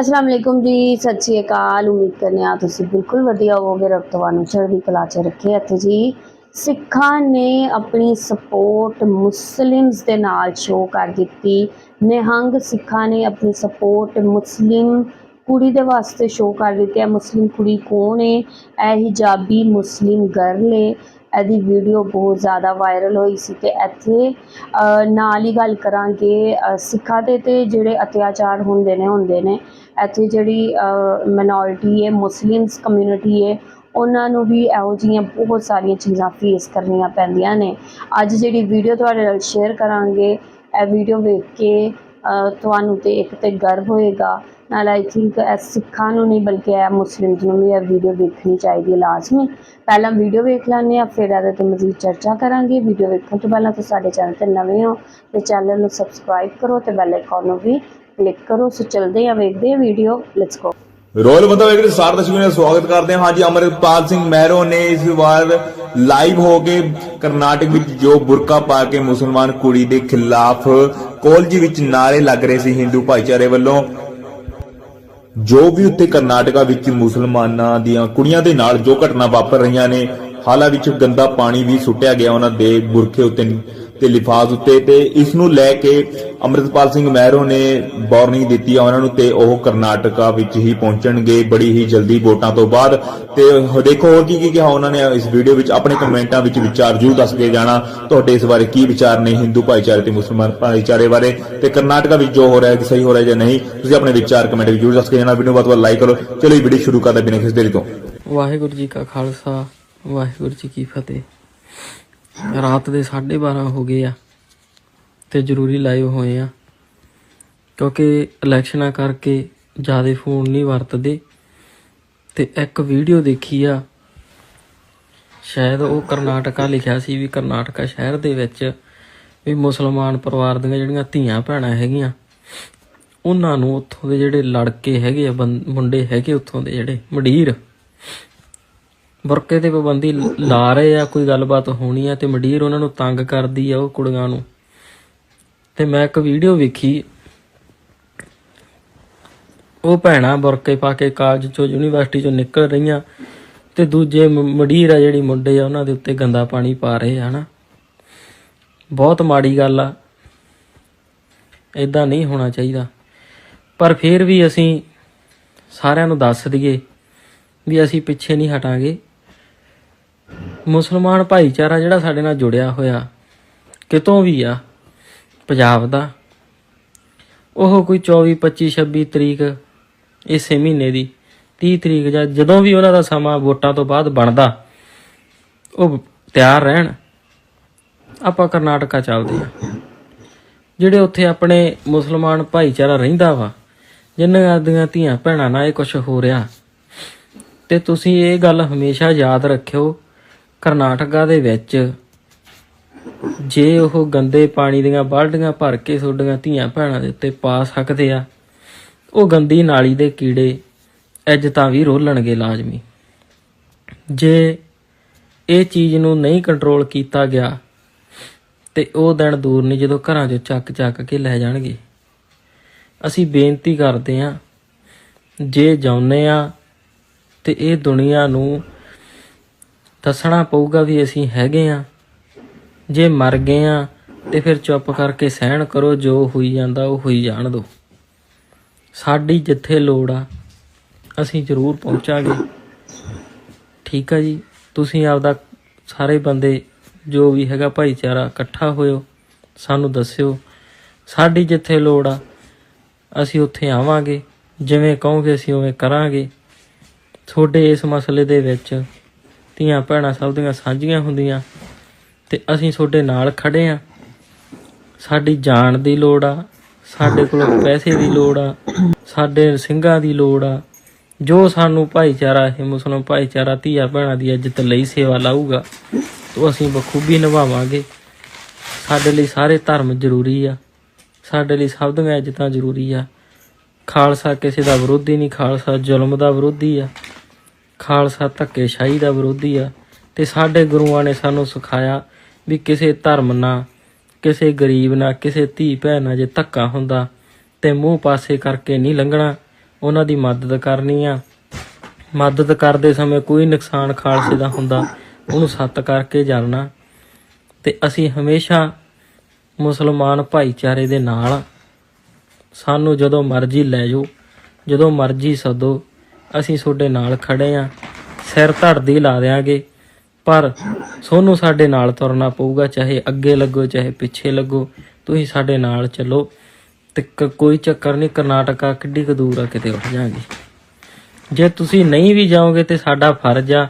ਅਸਲਾਮ ਅਲੈਕੁਮ ਜੀ, ਸਤਿ ਸ਼੍ਰੀ ਅਕਾਲ। ਉਮੀਦ ਕਰਨੇ ਆ ਤੁਸੀਂ ਬਿਲਕੁਲ ਵਧੀਆ ਹੋਵੋਗੇ। ਰੱਬ ਤੁਹਾਨੂੰ ਚੜ੍ਹਦੀ ਕਲਾ 'ਚ ਰੱਖੇ ਇੱਥੇ ਜੀ। ਸਿੱਖਾਂ ਨੇ ਆਪਣੀ ਸਪੋਰਟ ਮੁਸਲਿਮਸ ਦੇ ਨਾਲ ਸ਼ੋਅ ਕਰ ਦਿੱਤੀ। ਨਿਹੰਗ ਸਿੱਖਾਂ ਨੇ ਆਪਣੀ ਸਪੋਰਟ ਮੁਸਲਿਮ ਕੁੜੀ ਦੇ ਵਾਸਤੇ ਸ਼ੋਅ ਕਰ ਦਿੱਤੀ। ਹੈ ਮੁਸਲਿਮ ਕੁੜੀ ਕੌਣ ਹੈ ਇਹ ਹਿਜਾਬੀ ਮੁਸਲਿਮ ਗਰਲ ਹੈ ਇਹਦੀ ਵੀਡੀਓ ਬਹੁਤ ਜ਼ਿਆਦਾ ਵਾਇਰਲ ਹੋਈ ਸੀ ਤੇ ਇੱਥੇ ਨਾਲ ਹੀ ਗੱਲ ਕਰਾਂਗੇ ਸਿੱਖਾਂ ਦੇ ਤੇ ਜਿਹੜੇ ਅਤਿਆਚਾਰ ਹੁੰਦੇ ਨੇ ਹੁੰਦੇ ਨੇ। ਇੱਥੇ ਜਿਹੜੀ ਮਿਨੋਰਿਟੀ ਹੈ ਮੁਸਲਿਮਸ ਕਮਿਊਨਿਟੀ ਹੈ, ਉਹਨਾਂ ਨੂੰ ਵੀ ਇਹੋ ਜਿਹੀਆਂ ਬਹੁਤ ਸਾਰੀਆਂ ਚੀਜ਼ਾਂ ਫੇਸ ਕਰਨੀਆਂ ਪੈਂਦੀਆਂ ਨੇ। ਅੱਜ ਜਿਹੜੀ ਵੀਡੀਓ ਤੁਹਾਡੇ ਨਾਲ ਸ਼ੇਅਰ ਕਰਾਂਗੇ, ਇਹ ਵੀਡੀਓ ਵੇਖ ਕੇ ਤੁਹਾਨੂੰ ਤੇ ਇੱਕ ਤੇ ਗਰਵ ਹੋਏਗਾ। ਨਾਲ ਆਈ ਥਿੰਕ ਇਹ ਸਿੱਖਾਂ ਨੂੰ ਨਹੀਂ, ਬਲਕਿ ਇਹ ਮੁਸਲਿਮਸ ਨੂੰ ਵੀ ਇਹ ਵੀਡੀਓ ਵੇਖਣੀ ਚਾਹੀਦੀ ਹੈ ਲਾਜ਼ਮੀ। ਪਹਿਲਾਂ ਵੀਡੀਓ ਵੇਖ ਲੈਂਦੇ ਆ ਫਿਰ ਇਹਦੇ ਤੇ ਮਜ਼ੀਦ ਚਰਚਾ ਕਰਾਂਗੇ। ਵੀਡੀਓ ਵੇਖਣ ਤੋਂ ਪਹਿਲਾਂ ਤੁਸੀਂ ਸਾਡੇ ਚੈਨਲ ਤੇ ਨਵੇਂ ਹੋ, ਤੇ ਚੈਨਲ ਨੂੰ ਸਬਸਕ੍ਰਾਈਬ ਕਰੋ ਤੇ ਬੈਲ ਆਈਕਨ ਨੂੰ ਵੀ ਕਲਿੱਕ ਕਰੋ। ਸੋ ਚਲਦੇ ਆ ਵੇਖਦੇ ਆ ਵੀਡੀਓ ਲੈਟਸ ਗੋ ਰੋਇਲ ਬੰਦਾ ਵੇਖ ਕੇ ਸਾਰ ਦਰਸ਼ਕਾਂ ਦਾ ਸਵਾਗਤ ਕਰਦੇ ਹਾਂ। ਜੀ ਅਮਰਪਾਲ ਸਿੰਘ ਮਹਿਰੋ ਨੇ ਇਸ ਵਾਰ ਲਾਈਵ ਹੋ ਕੇ ਕਰਨਾਟਕ ਵਿੱਚ ਜੋ ਬੁਰਕਾ ਪਾ ਕੇ ਮੁਸਲਮਾਨ ਕੁੜੀ ਦੇ ਖਿਲਾਫ ਕਾਲਜ ਵਿੱਚ ਨਾਰੇ ਲੱਗ ਰਹੇ ਸੀ ਹਿੰਦੂ ਭਾਈਚਾਰੇ ਵੱਲੋਂ, ਜੋ ਵੀ ਉੱਤੇ ਕਰਨਾਟਕਾ ਵਿੱਚ ਮੁਸਲਮਾਨਾਂ ਦੀਆਂ ਕੁੜੀਆਂ ਦੇ ਨਾਲ ਜੋ ਘਟਨਾ ਵਾਪਰ ਰਹੀਆਂ ਨੇ, ਹਾਲਾਂ ਵਿੱਚ ਗੰਦਾ ਪਾਣੀ ਵੀ ਸੁੱਟਿਆ ਗਿਆ ਉਹਨਾਂ ਦੇ ਬੁਰਖੇ ਉੱਤੇ। ਤੇ ਲਿਫਾਜ਼ ਉੱਤੇ ਤੇ ਇਸ ਨੂੰ ਲੈ ਕੇ ਅੰਮ੍ਰਿਤਪਾਲ ਸਿੰਘ ਮਹਿਰੋ ਨੇ ਵਾਰਨਿੰਗ ਦਿੱਤੀ ਆ ਉਹਨਾਂ ਨੂੰ ਤੇ ਉਹ ਕਰਨਾਟਕਾ ਵਿੱਚ ਹੀ ਪਹੁੰਚਣਗੇ ਬੜੀ ਹੀ ਜਲਦੀ ਵੋਟਾਂ ਤੋਂ ਬਾਅਦ। ਤੇ ਦੇਖੋ ਹੋਰ ਕੀ ਕੀ ਕਿਹਾ ਉਹਨਾਂ ਨੇ ਇਸ ਵੀਡੀਓ ਵਿੱਚ, ਆਪਣੇ ਕਮੈਂਟਾਂ ਵਿੱਚ ਵਿਚਾਰ ਜ਼ਰੂਰ ਦੱਸ ਕੇ ਜਾਣਾ। ਤੁਹਾਡੇ ਇਸ ਬਾਰੇ ਕੀ ਵਿਚਾਰ ਨੇ ਹਿੰਦੂ ਭਾਈਚਾਰੇ ਤੇ ਮੁਸਲਮਾਨ ਭਾਈਚਾਰੇ ਬਾਰੇ? ਤੇ ਕਰਨਾਟਕਾ ਵਿੱਚ ਜੋ ਹੋ ਰਿਹਾ ਹੈ, ਕਿ ਸਹੀ ਹੋ ਰਿਹਾ ਜਾਂ ਨਹੀਂ, ਤੁਸੀਂ ਆਪਣੇ ਵਿਚਾਰ ਕਮੈਂਟ ਵਿੱਚ ਜ਼ਰੂਰ ਦੱਸ ਕੇ ਜਾਣਾ। ਵੀਡੀਓ ਬਹੁਤ ਵੱਧ ਲਾਈਕ ਕਰੋ। ਚਲੋ ਇਹ ਵੀਡੀਓ ਸ਼ੁਰੂ ਕਰਦੇ ਬਿਨਾਂ ਕਿਸੇ ਦੇਰੀ ਤੋਂ। ਵਾਹਿਗੁਰੂ ਜੀ ਕਾ ਖਾਲਸਾ, ਵਾਹਿਗੁਰੂ ਜੀ ਕੀ ਫਤਿਹ। ਰਾਤ ਦੇ 12:30 ਹੋ ਗਏ ਆ ਤੇ ਜ਼ਰੂਰੀ ਲਾਈਵ ਹੋਏ ਆ। ਕਿਉਂਕਿ ਇਲੈਕਸ਼ਨਾਂ ਕਰਕੇ ਜ਼ਿਆਦਾ ਫੋਨ ਨਹੀਂ ਵਰਤਦੇ ਤੇ ਇੱਕ ਵੀਡੀਓ ਦੇਖੀ ਆ। ਸ਼ਾਇਦ ਉਹ ਕਰਨਾਟਕਾ ਲਿਖਿਆ ਸੀ ਵੀ ਕਰਨਾਟਕਾ ਸ਼ਹਿਰ ਦੇ ਵਿੱਚ ਵੀ ਮੁਸਲਮਾਨ ਪਰਿਵਾਰ ਦੀਆਂ ਜਿਹੜੀਆਂ ਧੀਆਂ ਭੈਣਾਂ ਹੈਗੀਆਂ, ਉਹਨਾਂ ਨੂੰ ਉੱਥੋਂ ਦੇ ਜਿਹੜੇ ਲੜਕੇ ਹੈਗੇ ਆ, ਬੰ- ਮੁੰਡੇ ਹੈਗੇ ਉੱਥੋਂ ਦੇ ਜਿਹੜੇ, ਮਡੀਰ ਬੁਰਕੇ ਤੇ ਪਾਬੰਦੀ ਲਾ ਰਹੇ ਆ, ਕੋਈ ਗੱਲਬਾਤ ਹੋਣੀ ਆ ਤੇ ਮਡੀਰ ਉਹਨਾਂ ਨੂੰ ਤੰਗ ਕਰਦੀ ਆ ਉਹ ਕੁੜੀਆਂ ਨੂੰ। ਤੇ ਮੈਂ ਇੱਕ ਵੀਡੀਓ ਵੇਖੀ। ਉਹ ਭੈਣਾਂ ਬੁਰਕੇ ਪਾ ਕੇ ਕਾਲਜ ਚੋਂ ਯੂਨੀਵਰਸਿਟੀ ਚੋਂ ਨਿਕਲ ਰਹੀਆਂ ਤੇ ਦੂਜੇ ਮਡੀਰ ਆ ਜਿਹੜੀ ਮੁੰਡੇ ਆ ਉਹਨਾਂ ਦੇ ਉੱਤੇ ਗੰਦਾ ਪਾਣੀ ਪਾ ਰਹੇ ਆ, ਹਨਾ। ਬਹੁਤ ਮਾੜੀ ਗੱਲ ਆ। ਇਦਾਂ ਨਹੀਂ ਹੋਣਾ ਚਾਹੀਦਾ। ਪਰ ਫਿਰ ਵੀ ਅਸੀਂ ਸਾਰਿਆਂ ਨੂੰ ਦੱਸ ਦਈਏ ਵੀ ਅਸੀਂ ਪਿੱਛੇ ਨਹੀਂ ਹਟਾਂਗੇ। ਮੁਸਲਮਾਨ ਭਾਈਚਾਰਾ ਜਿਹੜਾ ਸਾਡੇ ਨਾਲ ਜੁੜਿਆ ਹੋਇਆ ਕਿਤੋਂ ਵੀ ਆ, ਪੰਜਾਬ ਦਾ, ਉਹ ਕੋਈ 24 25 26 ਤਰੀਕ ਇਸੇ ਮਹੀਨੇ ਦੀ 30 ਤਰੀਕ ਜਾਂ ਜਦੋਂ ਵੀ ਉਹਨਾਂ ਦਾ ਸਮਾਂ ਵੋਟਾਂ ਤੋਂ ਬਾਅਦ ਬਣਦਾ, ਉਹ ਤਿਆਰ ਰਹਿਣ, ਆਪਾਂ ਕਰਨਾਟਕਾ ਚੱਲਦੇ ਆ। ਜਿਹੜੇ ਉੱਥੇ ਆਪਣੇ ਮੁਸਲਮਾਨ ਭਾਈਚਾਰਾ ਰਹਿੰਦਾ ਵਾ ਜਿਨ੍ਹਾਂ ਦੀਆਂ ਧੀਆਂ ਭੈਣਾਂ ਨਾਲ ਇਹ ਕੁਝ ਹੋ ਰਿਹਾ, ਤੇ ਤੁਸੀਂ ਇਹ ਗੱਲ ਹਮੇਸ਼ਾ ਯਾਦ ਰੱਖਿਓ ਕਰਨਾਟਕਾ ਦੇ ਵਿੱਚ ਜੇ ਉਹ ਗੰਦੇ ਪਾਣੀ ਦੀਆਂ ਬਾਲਟੀਆਂ ਭਰ ਕੇ ਤੁਹਾਡੀਆਂ ਧੀਆਂ ਭੈਣਾਂ ਦੇ ਉੱਤੇ ਪਾ ਸਕਦੇ ਆ, ਉਹ ਗੰਦੀ ਨਾਲੀ ਦੇ ਕੀੜੇ ਇੱਜ਼ਤਾਂ ਵੀ ਰੋਲਣਗੇ ਲਾਜ਼ਮੀ। ਜੇ ਇਹ ਚੀਜ਼ ਨੂੰ ਨਹੀਂ ਕੰਟਰੋਲ ਕੀਤਾ ਗਿਆ, ਤੇ ਉਹ ਦਿਨ ਦੂਰ ਨਹੀਂ ਜਦੋਂ ਘਰਾਂ 'ਚੋਂ ਚੱਕ ਚੱਕ ਕੇ ਲੈ ਜਾਣਗੇ। ਅਸੀਂ ਬੇਨਤੀ ਕਰਦੇ ਆਂ ਜੇ ਜਾਉਨੇ ਆ ਤੇ ਇਹ ਦੁਨੀਆ ਨੂੰ ਦੱਸਣਾ ਪਊਗਾ ਵੀ ਅਸੀਂ ਹੈਗੇ ਆ। ਜੇ ਮਰ ਗਏ ਆ, ਤੇ ਫਿਰ ਚੁੱਪ ਕਰਕੇ ਸਹਿਣ ਕਰੋ, ਜੋ ਹੋਈ ਜਾਂਦਾ ਉਹ ਹੋਈ ਜਾਣ ਦਿਓ ਸਾਡੀ ਜਿੱਥੇ ਲੋੜ ਆ, ਅਸੀਂ ਜ਼ਰੂਰ ਪਹੁੰਚਾਂਗੇ। ਠੀਕ ਆ ਜੀ? ਤੁਸੀਂ ਆਪਦਾ ਸਾਰੇ ਬੰਦੇ, ਜੋ ਵੀ ਹੈਗਾ ਭਾਈਚਾਰਾ ਇਕੱਠਾ ਹੋਇਓ, ਸਾਨੂੰ ਦੱਸਿਓ। ਸਾਡੀ ਜਿੱਥੇ ਲੋੜ ਆ, ਅਸੀਂ ਉੱਥੇ ਆਵਾਂਗੇ। ਜਿਵੇਂ ਕਹੋਗੇ, ਅਸੀਂ ਉਵੇਂ ਕਰਾਂਗੇ। ਤੁਹਾਡੇ ਇਸ ਮਸਲੇ ਦੇ ਵਿੱਚ ਧੀਆਂ ਭੈਣਾਂ ਸਭ ਦੀਆਂ ਸਾਂਝੀਆਂ ਹੁੰਦੀਆਂ ਤੇ ਅਸੀਂ ਤੁਹਾਡੇ ਨਾਲ ਖੜੇ ਆ। ਸਾਡੀ ਜਾਨ ਦੀ ਲੋੜ ਆ, ਸਾਡੇ ਕੋਲ ਪੈਸੇ ਦੀ ਲੋੜ ਆ, ਸਾਡੇ ਸਿੰਘਾਂ ਦੀ ਲੋੜ ਆ। ਜੋ ਸਾਨੂੰ ਭਾਈਚਾਰਾ, ਇਹ ਮੁਸਲਮਾਨ ਭਾਈਚਾਰਾ, ਧੀਆਂ ਭੈਣਾਂ ਦੀ ਇੱਜ਼ਤ ਲਈ ਸੇਵਾ ਲਾਊਗਾ ਤਾਂ ਅਸੀਂ ਬਖੂਬੀ ਨਿਭਾਵਾਂਗੇ। ਸਾਡੇ ਲਈ ਸਾਰੇ ਧਰਮ ਜ਼ਰੂਰੀ ਆ, ਸਾਡੇ ਲਈ ਸਭ ਦੀਆਂ ਇੱਜ਼ਤਾਂ ਜ਼ਰੂਰੀ ਆ। ਖਾਲਸਾ ਕਿਸੇ ਦਾ ਵਿਰੋਧੀ ਨਹੀਂ, ਖਾਲਸਾ ਜ਼ੁਲਮ ਦਾ ਵਿਰੋਧੀ ਆ। ਖਾਲਸਾ ਧੱਕੇਸ਼ਾਹੀ ਦਾ ਵਿਰੋਧੀ ਆ ਤੇ ਸਾਡੇ ਗੁਰੂਆਂ ਨੇ ਸਾਨੂੰ ਸਿਖਾਇਆ ਵੀ ਕਿਸੇ ਧਰਮ ਨਾਲ ਕਿਸੇ ਗਰੀਬ ਨਾਲ ਕਿਸੇ ਧੀ ਭੈਣ ਨਾਲ ਜੇ ਧੱਕਾ ਹੁੰਦਾ ਤੇ ਮੂੰਹ ਪਾਸੇ ਕਰਕੇ ਨਹੀਂ ਲੰਘਣਾ, ਉਹਨਾਂ ਦੀ ਮਦਦ ਕਰਨੀ ਆ। ਮਦਦ ਕਰਦੇ ਸਮੇਂ ਕੋਈ ਨੁਕਸਾਨ ਖਾਲਸੇ ਦਾ ਹੁੰਦਾ, ਉਹਨੂੰ ਸੱਤ ਕਰਕੇ ਜਾਣਨਾ ਤੇ ਅਸੀਂ ਹਮੇਸ਼ਾ ਮੁਸਲਮਾਨ ਭਾਈਚਾਰੇ ਦੇ ਨਾਲ ਸਾਨੂੰ ਜਦੋਂ ਮਰਜ਼ੀ ਲੈ ਜਾਓ, ਜਦੋਂ ਮਰਜ਼ੀ ਸੱਦੋ ਅਸੀਂ ਤੁਹਾਡੇ ਨਾਲ ਖੜੇ ਆ। ਸਿਰ ਧੜਦੀ ਲਾ ਦੇਾਂਗੇ ਪਰ ਤੁਹਾਨੂੰ ਸਾਡੇ ਨਾਲ ਤੁਰਨਾ ਪਊਗਾ, ਚਾਹੇ ਅੱਗੇ ਲੱਗੋ, ਚਾਹੇ ਪਿੱਛੇ ਲੱਗੋ। ਤੁਸੀਂ ਸਾਡੇ ਨਾਲ ਚੱਲੋ। ਤੇ ਕ- ਕੋਈ ਚੱਕਰ ਨਹੀਂ, ਕਰਨਾਟਕਾ ਕਿੱਡੀ ਕੁ ਦੂਰ ਆ, ਕਿਤੇ ਉੱਠ ਜਾਾਂਗੇ। ਜੇ ਤੁਸੀਂ ਨਹੀਂ ਵੀ ਜਾਓਗੇ ਤੇ ਸਾਡਾ ਫਰਜ਼ ਆ।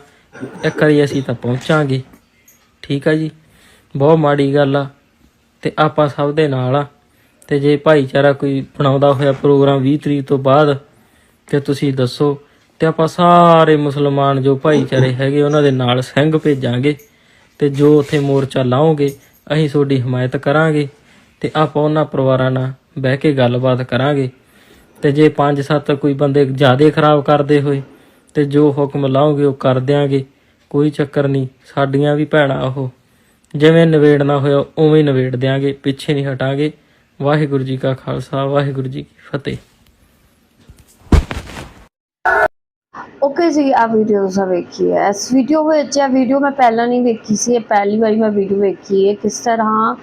ਇੱਕ ਵਾਰੀ ਅਸੀਂ ਤਾਂ ਪਹੁੰਚਾਂਗੇ। ਠੀਕ ਆ ਜੀ? ਬਹੁਤ ਮਾੜੀ ਗੱਲ ਆ। ਤੇ ਆਪਾਂ ਸਭ ਦੇ ਨਾਲ ਆ। ਤੇ ਜੇ ਭਾਈਚਾਰਾ ਕੋਈ ਬਣਾਉਂਦਾ ਹੋਇਆ ਪ੍ਰੋਗਰਾਮ 20 ਤਰੀਕ ਤੋਂ ਬਾਅਦ ਤੇ ਤੁਸੀਂ ਦੱਸੋ। ਤੇ ਆਪਾਂ ਸਾਰੇ ਮੁਸਲਮਾਨ ਜੋ ਭਾਈਚਾਰੇ ਹੈਗੇ, ਉਹਨਾਂ ਦੇ ਨਾਲ ਸਿੰਘ ਭੇਜਾਂਗੇ ਤੇ ਜੋ ਉੱਥੇ ਮੋਰਚਾ ਲਾਓਗੇ ਅਸੀਂ ਤੁਹਾਡੀ ਹਮਾਇਤ ਕਰਾਂਗੇ ਤੇ ਆਪਾਂ ਉਹਨਾਂ ਪਰਿਵਾਰਾਂ ਨਾਲ ਬਹਿ ਕੇ ਗੱਲਬਾਤ ਕਰਾਂਗੇ। ਤੇ ਜੇ 5-7 ਕੋਈ ਬੰਦੇ ਜ਼ਿਆਦਾ ਖਰਾਬ ਕਰਦੇ ਹੋਏ ਤੇ ਜੋ ਹੁਕਮ ਲਾਓਗੇ ਉਹ ਕਰ ਦਿਆਂਗੇ। ਕੋਈ ਚੱਕਰ ਨਹੀਂ, ਸਾਡੀਆਂ ਵੀ ਭੈਣਾਂ ਉਹ। ਜਿਵੇਂ ਨਵੇੜਨਾ ਹੋਇਆ, ਉਵੇਂ ਹੀ ਨਵੇੜ ਦਿਆਂਗੇ, ਪਿੱਛੇ ਨਹੀਂ ਹਟਾਂਗੇ। ਵਾਹਿਗੁਰੂ ਜੀ ਕਾ ਖਾਲਸਾ, ਵਾਹਿਗੁਰੂ ਜੀ ਕੀ ਫਤਿਹ। ਓਕੇ ਜੀ ਆ ਵੀਡੀਓ ਤੁਸੀਂ ਵੇਖੀ ਹੈ। ਇਸ ਵੀਡੀਓ ਵਿੱਚ, ਇਹ ਵੀਡੀਓ ਮੈਂ ਪਹਿਲਾਂ ਨਹੀਂ ਵੇਖੀ ਸੀ, ਇਹ ਪਹਿਲੀ ਵਾਰੀ ਮੈਂ ਵੀਡੀਓ ਵੇਖੀ ਹੈ। ਕਿਸ ਤਰ੍ਹਾਂ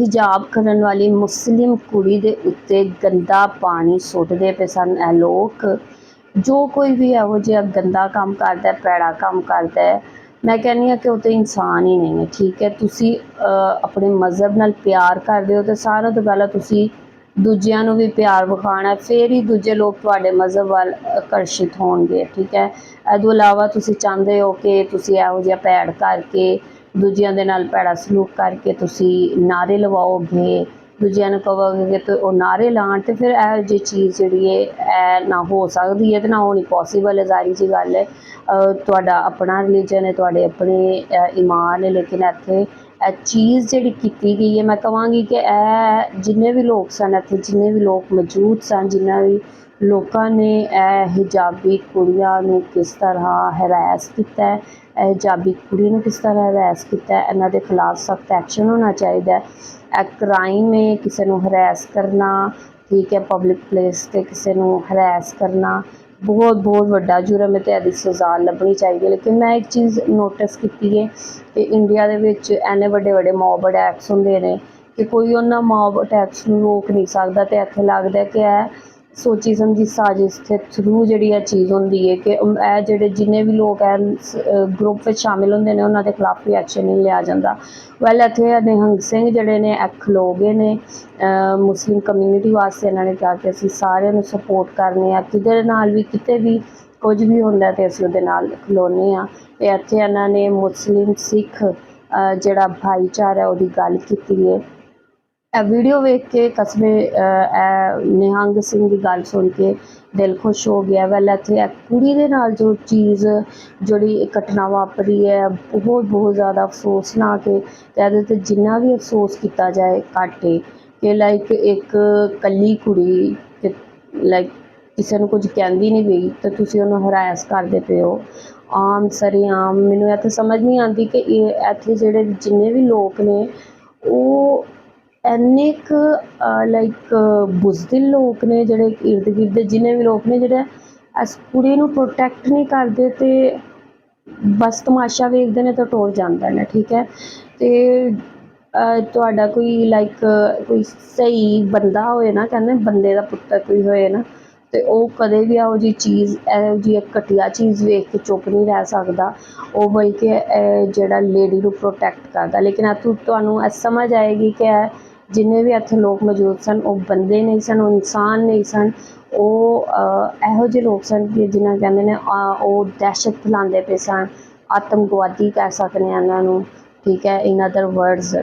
ਹਿਜਾਬ ਕਰਨ ਵਾਲੀ ਮੁਸਲਿਮ ਕੁੜੀ ਦੇ ਉੱਤੇ ਗੰਦਾ ਪਾਣੀ ਸੁੱਟਦੇ ਪਏ ਸਨ। ਇਹ ਲੋਕ, ਜੋ ਕੋਈ ਵੀ ਇਹੋ ਜਿਹਾ ਗੰਦਾ ਕੰਮ ਕਰਦਾ ਹੈ ਪੈੜਾ ਕੰਮ ਕਰਦਾ ਹੈ, ਮੈਂ ਕਹਿੰਦੀ ਹਾਂ ਕਿ ਉਹ ਤਾਂ ਇਨਸਾਨ ਹੀ ਨਹੀਂ ਹੈ, ਠੀਕ ਹੈ? ਤੁਸੀਂ ਆਪਣੇ ਮਜ਼ਹਬ ਨਾਲ ਪਿਆਰ ਕਰਦੇ ਹੋ ਤੇ ਸਾਰਾ ਤੋਂ ਪਹਿਲਾਂ ਤੁਸੀਂ ਦੂਜਿਆਂ ਨੂੰ ਵੀ ਪਿਆਰ ਵਿਖਾਉਣਾ, ਫਿਰ ਹੀ ਦੂਜੇ ਲੋਕ ਤੁਹਾਡੇ ਮਜ਼ਹਬ ਵੱਲ ਆਕਰਸ਼ਿਤ ਹੋਣਗੇ, ਠੀਕ ਹੈ? ਇਹ ਤੋਂ ਇਲਾਵਾ ਤੁਸੀਂ ਚਾਹੁੰਦੇ ਹੋ ਕਿ ਤੁਸੀਂ ਇਹੋ ਜਿਹਾ ਭੈੜ ਕਰਕੇ, ਦੂਜਿਆਂ ਦੇ ਨਾਲ ਭੈੜਾ ਸਲੂਕ ਕਰਕੇ ਤੁਸੀਂ ਨਾਰੇ ਲਵਾਓਗੇ, ਦੂਜਿਆਂ ਨੂੰ ਕਹੋਗੇ ਕਿ ਉਹ ਨਾਰੇ ਲਾਉਣ, ਤੇ ਫਿਰ ਇਹੋ ਜਿਹੀ ਚੀਜ਼ ਜਿਹੜੀ ਹੈ ਇਹ ਨਾ ਹੋ ਸਕਦੀ ਹੈ ਤੇ ਨਾ ਹੋਣੀ ਪੋਸੀਬਲ ਹੈ ਜ਼ਾਰੀ ਜੀ ਗੱਲ ਹੈ ਤੁਹਾਡਾ ਆਪਣਾ ਰਿਲੀਜਨ ਹੈ ਤੁਹਾਡੇ ਆਪਣੇ ਅਹ ਈਮਾਨ ਹੈ ਲੇਕਿਨ ਇੱਥੇ ਚੀਜ਼ ਜਿਹੜੀ ਕੀਤੀ ਗਈ ਹੈ, ਮੈਂ ਕਹਾਂਗੀ ਕਿ ਇਹ ਜਿੰਨੇ ਵੀ ਲੋਕ ਸਨ ਇੱਥੇ, ਜਿੰਨੇ ਵੀ ਲੋਕ ਮੌਜੂਦ ਸਨ ਜਿਨ੍ਹਾਂ ਵੀ ਲੋਕਾਂ ਨੇ ਇਹ ਹਿਜਾਬੀ ਕੁੜੀਆਂ ਨੂੰ ਕਿਸ ਤਰ੍ਹਾਂ ਹਰਾਸ ਕੀਤਾ ਹੈ ਇਹ ਹਿਜਾਬੀ ਕੁੜੀ ਨੂੰ ਕਿਸ ਤਰ੍ਹਾਂ ਹਰਾਸ ਕੀਤਾ ਹੈ ਇਹਨਾਂ ਦੇ ਖਿਲਾਫ ਸਖਤ ਐਕਸ਼ਨ ਹੋਣਾ ਚਾਹੀਦਾ ਹੈ। ਇਹ ਕ੍ਰਾਈਮ ਹੈ, ਕਿਸੇ ਨੂੰ ਹਰਾਸ ਕਰਨਾ, ਠੀਕ ਹੈ ਪਬਲਿਕ ਪਲੇਸ ਤੇ ਕਿਸੇ ਨੂੰ ਹਰਾਸ ਕਰਨਾ ਬਹੁਤ ਬਹੁਤ ਵੱਡਾ ਜੁਰਮ ਹੈ ਤੇ ਇਹਦੀ ਸਜ਼ਾ ਲੱਭਣੀ ਚਾਹੀਦੀ ਹੈ। ਲੇਕਿਨ ਮੈਂ ਇੱਕ ਚੀਜ਼ ਨੋਟਿਸ ਕੀਤੀ ਹੈ ਕਿ ਇੰਡੀਆ ਦੇ ਵਿੱਚ ਐਨੇ ਵੱਡੇ ਵੱਡੇ ਮੌਬ ਅਟੈਕਸ ਹੁੰਦੇ ਨੇ ਕਿ ਕੋਈ ਉਹਨਾਂ ਮੌਬ ਅਟੈਕਸ ਨੂੰ ਰੋਕ ਨਹੀਂ ਸਕਦਾ ਤੇ ਇੱਥੇ ਲੱਗਦਾ ਕਿ ਇਹ ਸੋਚੀ ਸਮਝੀ ਸਾਜ਼ਿਸ਼ ਦੇ ਥਰੂ ਜਿਹੜੀ ਇਹ ਚੀਜ਼ ਹੁੰਦੀ ਹੈ ਕਿ ਇਹ ਜਿਹੜੇ ਜਿੰਨੇ ਵੀ ਲੋਕ ਹੈ ਗਰੁੱਪ ਵਿੱਚ ਸ਼ਾਮਿਲ ਹੁੰਦੇ ਨੇ, ਉਹਨਾਂ ਦੇ ਖਿਲਾਫ ਵੀ ਐਕਸ਼ਨ ਨਹੀਂ ਲਿਆ ਜਾਂਦਾ। ਵੈਲ ਇੱਥੇ ਨਿਹੰਗ ਸਿੰਘ ਜਿਹੜੇ ਨੇ ਇਹ ਖਲੋ ਗਏ ਨੇ ਮੁਸਲਿਮ ਕਮਿਊਨਿਟੀ ਵਾਸਤੇ ਇਹਨਾਂ ਨੇ ਕਿਹਾ ਕਿ ਅਸੀਂ ਸਾਰਿਆਂ ਨੂੰ ਸਪੋਰਟ ਕਰਨੇ ਆ। ਕਿਤੇ ਨਾਲ ਵੀ, ਕਿਤੇ ਵੀ ਕੁਝ ਵੀ ਹੁੰਦਾ ਤੇ ਅਸੀਂ ਉਹਦੇ ਨਾਲ ਖਲੋਨੇ ਆ। ਤੇ ਇੱਥੇ ਇਹਨਾਂ ਨੇ ਮੁਸਲਿਮ ਸਿੱਖ ਜਿਹੜਾ ਭਾਈਚਾਰਾ ਉਹਦੀ ਗੱਲ ਕੀਤੀ ਹੈ। ਇਹ ਵੀਡੀਓ ਵੇਖ ਕੇ ਕਸਬੇ ਇਹ ਨਿਹੰਗ ਸਿੰਘ ਦੀ ਗੱਲ ਸੁਣ ਕੇ ਦਿਲ ਖੁਸ਼ ਹੋ ਗਿਆ। ਵੈਲ ਇੱਥੇ ਇਹ ਕੁੜੀ ਦੇ ਨਾਲ ਜੋ ਚੀਜ਼, ਜਿਹੜੀ ਘਟਨਾ ਵਾਪਰੀ ਹੈ, ਬਹੁਤ ਬਹੁਤ ਜ਼ਿਆਦਾ ਅਫਸੋਸਨਾਕ ਹੈ ਤੇ ਇਹਦੇ ਤੇ ਜਿੰਨਾ ਵੀ ਅਫਸੋਸ ਕੀਤਾ ਜਾਏ ਘੱਟ ਹੈ ਕਿ ਲਾਈਕ ਇੱਕ ਕੱਲੀ ਕੁੜੀ ਲਾਈਕ ਕਿਸੇ ਨੂੰ ਕੁਝ ਕਹਿੰਦੀ ਨਹੀਂ ਪਈ ਤਾਂ ਤੁਸੀਂ ਉਹਨੂੰ ਹਰਾਸ ਕਰਦੇ ਪਏ ਹੋ। ਆਮ, ਸਰੇਆਮ, ਮੈਨੂੰ ਇੱਥੇ ਸਮਝ ਨਹੀਂ ਆਉਂਦੀ ਕਿ ਇਹ ਇੱਥੇ ਜਿਹੜੇ ਜਿੰਨੇ ਵੀ ਲੋਕ ਨੇ, ਉਹ ਇੰਨੇ ਕੁ ਲਾਈਕ ਬੁਜ਼ਦਿਲ ਲੋਕ ਨੇ ਜਿਹੜੇ ਇਰਦ ਗਿਰਦ ਦੇ, ਜਿੰਨੇ ਵੀ ਲੋਕ ਨੇ ਜਿਹੜੇ ਇਸ ਕੁੜੀ ਨੂੰ ਪ੍ਰੋਟੈਕਟ ਨਹੀਂ ਕਰਦੇ ਅਤੇ ਬਸ ਤਮਾਸ਼ਾ ਵੇਖਦੇ ਨੇ ਤਾਂ ਟੋਲ ਜਾਂਦੇ ਨੇ, ਠੀਕ ਹੈ? ਅਤੇ ਤੁਹਾਡਾ ਕੋਈ ਲਾਈਕ ਕੋਈ ਸਹੀ ਬੰਦਾ ਹੋਏ ਨਾ, ਕਹਿੰਦੇ ਬੰਦੇ ਦਾ ਪੁੱਤਰ ਕੋਈ ਹੋਏ ਨਾ ਅਤੇ ਉਹ ਕਦੇ ਵੀ ਇਹੋ ਜਿਹੀ ਚੀਜ਼, ਇਹੋ ਜਿਹੀ ਘਟੀਆ ਚੀਜ਼ ਵੇਖ ਕੇ ਚੁੱਪ ਨਹੀਂ ਰਹਿ ਸਕਦਾ। ਉਹ ਬਲਕਿ ਜਿਹੜਾ ਲੇਡੀ ਨੂੰ ਪ੍ਰੋਟੈਕਟ ਕਰਦਾ। ਲੇਕਿਨ ਇੱਥੋਂ ਤੁਹਾਨੂੰ ਇਹ ਸਮਝ ਆਏਗੀ ਕਿ ਇਹ ਜਿੰਨੇ ਵੀ ਇੱਥੇ ਲੋਕ ਮੌਜੂਦ ਸਨ, ਉਹ ਬੰਦੇ ਨਹੀਂ ਸਨ, ਉਹ ਇਨਸਾਨ ਨਹੀਂ ਸਨ। ਉਹ ਇਹੋ ਜਿਹੇ ਲੋਕ ਸਨ ਕਿ ਜਿਨ੍ਹਾਂ ਕਹਿੰਦੇ ਨੇ ਉਹ ਦਹਿਸ਼ਤ ਫੈਲਾਉਂਦੇ ਪਏ ਸਨ ਆਤੰਕਵਾਦੀ ਕਹਿ ਸਕਦੇ ਹਾਂ ਇਹਨਾਂ ਨੂੰ, ਠੀਕ ਹੈ ਇਨ ਅਦਰ ਵਰਡਸ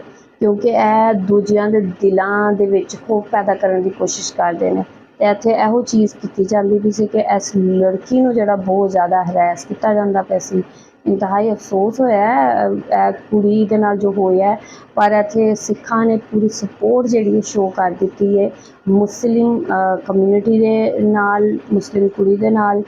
ਕਿਉਂਕਿ ਇਹ ਦੂਜਿਆਂ ਦੇ ਦਿਲਾਂ ਦੇ ਵਿੱਚ ਖੋਫ ਪੈਦਾ ਕਰਨ ਦੀ ਕੋਸ਼ਿਸ਼ ਕਰਦੇ ਨੇ। ਤੇ ਇੱਥੇ ਇਹੋ ਚੀਜ਼ ਕੀਤੀ ਜਾਂਦੀ ਵੀ ਸੀ ਕਿ ਇਸ ਲੜਕੀ ਨੂੰ ਜਿਹੜਾ ਬਹੁਤ ਜ਼ਿਆਦਾ ਹਰਾਸ ਕੀਤਾ ਜਾਂਦਾ ਪਿਆ ਸੀ ਇੰਤਹਾਈ ਅਫਸੋਸ ਹੋਇਆ ਇਹ ਕੁੜੀ ਦੇ ਨਾਲ ਜੋ ਹੋਇਆ ਪਰ ਇੱਥੇ ਸਿੱਖਾਂ ਨੇ ਪੂਰੀ ਸਪੋਰਟ ਜਿਹੜੀ ਸ਼ੋਅ ਕਰ ਦਿੱਤੀ ਹੈ। ਮੁਸਲਿਮ ਕਮਿਊਨਿਟੀ ਦੇ ਨਾਲ, ਮੁਸਲਿਮ ਕੁੜੀ ਦੇ ਨਾਲ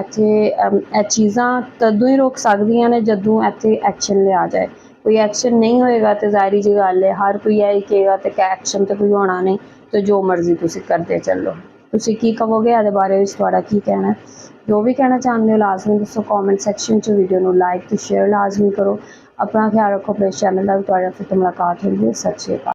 ਇੱਥੇ ਇਹ ਚੀਜ਼ਾਂ ਤਦੋਂ ਹੀ ਰੋਕ ਸਕਦੀਆਂ ਨੇ ਜਦੋਂ ਇੱਥੇ ਐਕਸ਼ਨ ਲਿਆ ਜਾਏ। ਕੋਈ ਐਕਸ਼ਨ ਨਹੀਂ ਹੋਏਗਾ ਤੇ ਜ਼ਾਹਿਰੀ ਜਿਹੀ ਗੱਲ ਹੈ, ਹਰ ਕੋਈ ਇਹ ਹੀ ਕਹੇਗਾ ਤੇ ਕਿ ਐਕਸ਼ਨ ਤੇ ਕੋਈ ਹੋਣਾ ਨਹੀਂ, ਤੇ ਜੋ ਮਰਜ਼ੀ ਤੁਸੀਂ ਕਰਦੇ ਚੱਲੋ। ਤੁਸੀਂ ਕੀ ਕਹੋਗੇ ਇਹਦੇ ਬਾਰੇ ਵਿੱਚ ਤੁਹਾਡਾ ਕੀ ਕਹਿਣਾ ਜੋ ਵੀ ਕਹਿਣਾ ਚਾਹੁੰਦੇ ਹੋ, ਲਾਜ਼ਮੀ ਦੱਸੋ ਕਮੈਂਟ ਸੈਕਸ਼ਨ 'ਚ ਵੀਡੀਓ ਨੂੰ ਲਾਈਕ ਤੇ ਸ਼ੇਅਰ ਲਾਜ਼ਮੀ ਕਰੋ। ਆਪਣਾ ਖਿਆਲ ਰੱਖੋ, ਆਪਣੇ ਚੈਨਲ ਦਾ ਵੀ ਤੁਹਾਡਾ ਫਿਰ ਤੋਂ ਮੁਲਾਕਾਤ ਹੋਏਗੀ ਸਤਿ ਸ਼੍ਰੀ ਅਕਾਲ।